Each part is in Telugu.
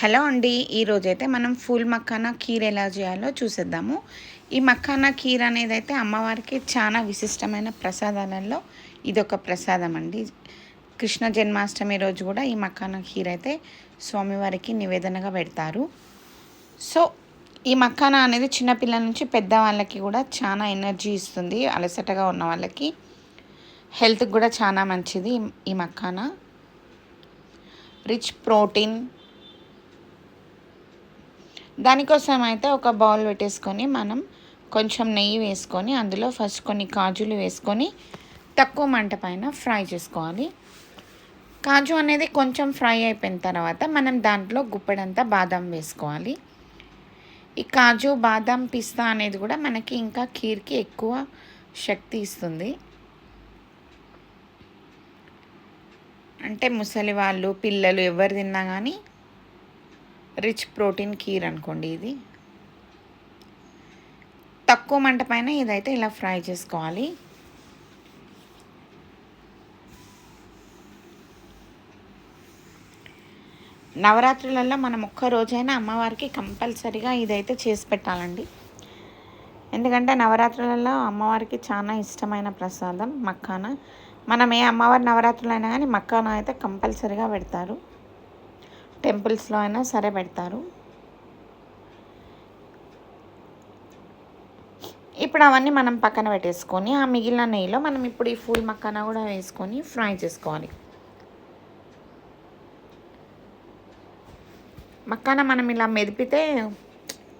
హలో అండి ఈరోజైతే మనం ఫుల్ మక్కానా కీర్ ఎలా చేయాలో చూసేద్దాము. ఈ మక్కానా కీర్ అనేది అయితే అమ్మవారికి చాలా విశిష్టమైన ప్రసాదాలలో ఇదొక ప్రసాదం అండి. కృష్ణ జన్మాష్టమి రోజు కూడా ఈ మక్కానా కీర్ అయితే స్వామివారికి నివేదనగా పెడతారు. సో ఈ మక్కానా అనేది చిన్నపిల్లల నుంచి పెద్దవాళ్ళకి కూడా చాలా ఎనర్జీ ఇస్తుంది అలసటగా ఉన్న వాళ్ళకి. హెల్త్కి కూడా చాలా మంచిది ఈ మక్కానా. రిచ్ ప్రోటీన్ దానికోసం అయితే ఒక బౌల్ పెట్టేసుకొని మనం కొంచెం నెయ్యి వేసుకొని అందులో ఫస్ట్ కొన్ని కాజులు వేసుకొని తక్కువ మంట పైన ఫ్రై చేసుకోవాలి. కాజు అనేది కొంచెం ఫ్రై అయిపోయిన తర్వాత మనం దాంట్లో గుప్పెడంతా బాదం వేసుకోవాలి. ఈ కాజు బాదం పిస్తా అనేది కూడా మనకి ఇంకా కీర్కి ఎక్కువ శక్తి ఇస్తుంది. అంటే ముసలి వాళ్ళు పిల్లలు ఎవరు తిన్నా కానీ రిచ్ ప్రోటీన్ కీర్ అనుకోండి ఇది. తక్కువ మంట పైన ఇదైతే ఇలా ఫ్రై చేసుకోవాలి. నవరాత్రులలో మనం ఒక్క రోజైనా అమ్మవారికి కంపల్సరిగా ఇదైతే చేసి పెట్టాలండి. ఎందుకంటే నవరాత్రులలో అమ్మవారికి చాలా ఇష్టమైన ప్రసాదం మక్కాన. మనం ఏ అమ్మవారి నవరాత్రులైనా కానీ మక్కాన అయితే కంపల్సరిగా పెడతారు. టెంపుల్స్లో అయినా సరే పెడతారు. ఇప్పుడు అవన్నీ మనం పక్కన పెట్టేసుకొని ఆ మిగిలిన నెయ్యిలో మనం ఇప్పుడు ఈ ఫుల్ మక్కన కూడా వేసుకొని ఫ్రై చేసుకోవాలి. మక్కన మనం ఇలా మెదిపితే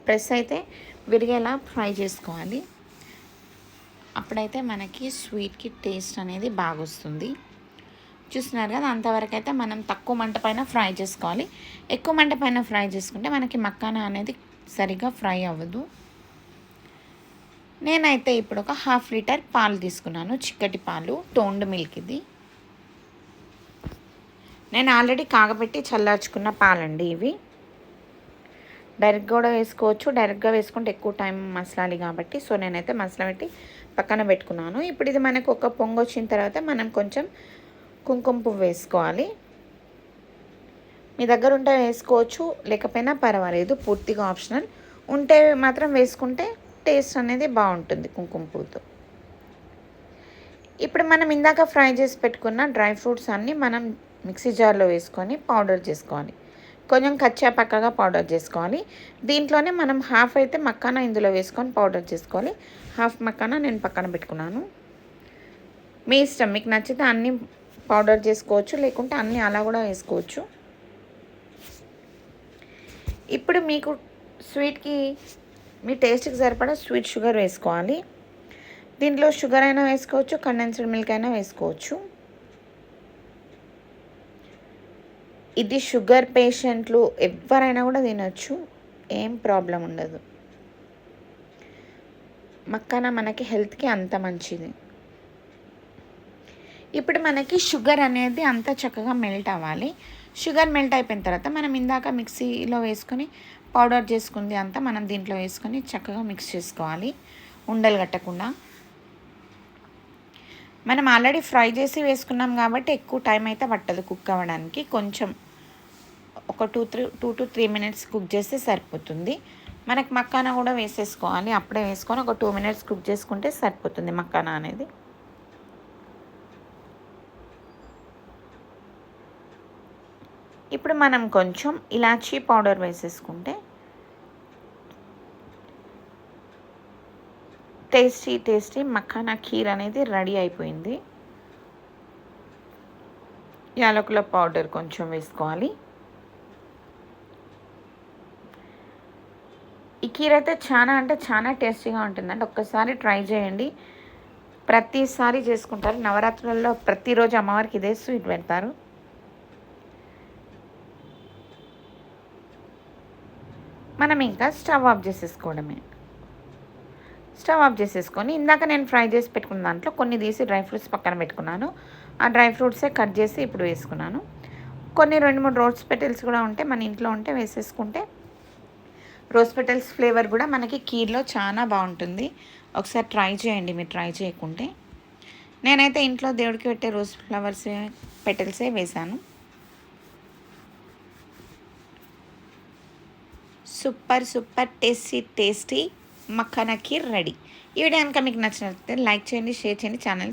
ప్రెస్ అయితే విరిగేలా ఫ్రై చేసుకోవాలి. అప్పుడైతే మనకి స్వీట్కి టేస్ట్ అనేది బాగా వస్తుంది చూస్తున్నారు కదా అంతవరకు అయితే మనం తక్కువ మంట పైన ఫ్రై చేసుకోవాలి. ఎక్కువ మంట పైన ఫ్రై చేసుకుంటే మనకి మక్కానా అనేది సరిగా ఫ్రై అవ్వదు. నేనైతే ఇప్పుడు ఒక హాఫ్ లీటర్ పాలు తీసుకున్నాను చిక్కటి పాలు టోండ్ మిల్క్ ఇది. నేను ఆల్రెడీ కాగబెట్టి చల్లార్చుకున్న పాలండి ఇవి. డైరెక్ట్ కూడా వేసుకోవచ్చు డైరెక్ట్గా వేసుకుంటే ఎక్కువ టైం మసలాలి కాబట్టి సో నేనైతే మసలా పెట్టి పక్కన పెట్టుకున్నాను. ఇప్పుడు ఇది మనకు ఒక పొంగు వచ్చిన తర్వాత మనం కొంచెం కుంకుమ పువ్వు వేసుకోవాలి. మీ దగ్గర ఉంటే వేసుకోవచ్చు లేకపోయినా పర్వాలేదు పూర్తిగా ఆప్షనల్. ఉంటే మాత్రం వేసుకుంటే టేస్ట్ అనేది బాగుంటుంది కుంకుమ పువ్వుతో. ఇప్పుడు మనం ఇందాక ఫ్రై చేసి పెట్టుకున్న డ్రై ఫ్రూట్స్ అన్నీ మనం మిక్సీ జార్లో వేసుకొని పౌడర్ చేసుకోవాలి. కొంచెం కచ్చా పక్కగా పౌడర్ చేసుకోవాలి. దీంట్లోనే మనం హాఫ్ అయితే మక్కాన ఇందులో వేసుకొని పౌడర్ చేసుకోవాలి. హాఫ్ మక్కాన నేను పక్కన పెట్టుకున్నాను. మీ ఇష్టం మీకు నచ్చితే అన్నీ పౌడర్ చేసుకోవచ్చు లేకుంటే అన్నీ అలా కూడా వేసుకోవచ్చు. ఇప్పుడు మీకు స్వీట్కి మీ టేస్ట్కి సరిపడా స్వీట్ షుగర్ వేసుకోవాలి. దీంట్లో షుగర్ అయినా వేసుకోవచ్చు కండెన్స్డ్ మిల్క్ అయినా వేసుకోవచ్చు. ఇది షుగర్ పేషెంట్లు ఎవరైనా కూడా తినొచ్చు ఏం ప్రాబ్లం ఉండదు. మక్కన మనకి హెల్త్కి అంత మంచిది. ఇప్పుడు మనకి షుగర్ అనేది అంతా చక్కగా మెల్ట్ అవ్వాలి. షుగర్ మెల్ట్ అయిపోయిన తర్వాత మనం ఇందాక మిక్సీలో వేసుకొని పౌడర్ చేసుకుంది అంతా మనం దీంట్లో వేసుకొని చక్కగా మిక్స్ చేసుకోవాలి. ఉండలు కట్టకుండా. మనం ఆల్రెడీ ఫ్రై చేసి వేసుకున్నాం కాబట్టి ఎక్కువ టైం అయితే పట్టదు కుక్ అవ్వడానికి. కొంచెం ఒక two three two to three minutes cook చేస్తే సరిపోతుంది. మనకి మక్కానా కూడా వేసేసుకోవాలి. అప్పుడే వేసుకొని ఒక టూ మినిట్స్ కుక్ చేసుకుంటే సరిపోతుంది మక్కానా అనేది. ఇప్పుడు మనం కొంచెం ఇలాచీ పౌడర్ వేసేసుకుంటే టేస్టీ టేస్టీ మఖానా ఖీర్ అనేది రెడీ అయిపోయింది. యాలకుల పౌడర్ కొంచెం వేసుకోవాలి. ఈ కీర్ అయితే చాలా అంటే చాలా టేస్టీగా ఉంటుందండి. ఒక్కసారి ట్రై చేయండి. ప్రతిసారి చేసుకుంటారు. నవరాత్రులలో ప్రతిరోజు అమ్మవారికి ఇదే స్వీట్ పెడతారు. మనం ఇంకా స్టవ్ ఆఫ్ చేసేసుకోవడమే. స్టవ్ ఆఫ్ చేసేసుకొని ఇందాక నేను ఫ్రై చేసి పెట్టుకున్న దాంట్లో కొన్ని తీసి డ్రై ఫ్రూట్స్ పక్కన పెట్టుకున్నాను. ఆ డ్రై ఫ్రూట్సే కట్ చేసి ఇప్పుడు వేసుకున్నాను. కొన్ని రెండు మూడు రోజ్ పెటల్స్ కూడా ఉంటే మన ఇంట్లో ఉంటే వేసేసుకుంటే రోజ్ పెటల్స్ ఫ్లేవర్ కూడా మనకి కీర్లో చాలా బాగుంటుంది. ఒకసారి ట్రై చేయండి మీరు ట్రై చేయకుంటే. నేనైతే ఇంట్లో దేవుడికి పెట్టే రోజ్ ఫ్లవర్స్ పెటల్సే వేశాను. సూపర్ సూపర్ టేస్టీ టేస్టీ మక్కనకి రెడీ. ఈ వీడియో కనుక మీకు నచ్చినట్లయితే లైక్ చేయండి షేర్ చేయండి ఛానల్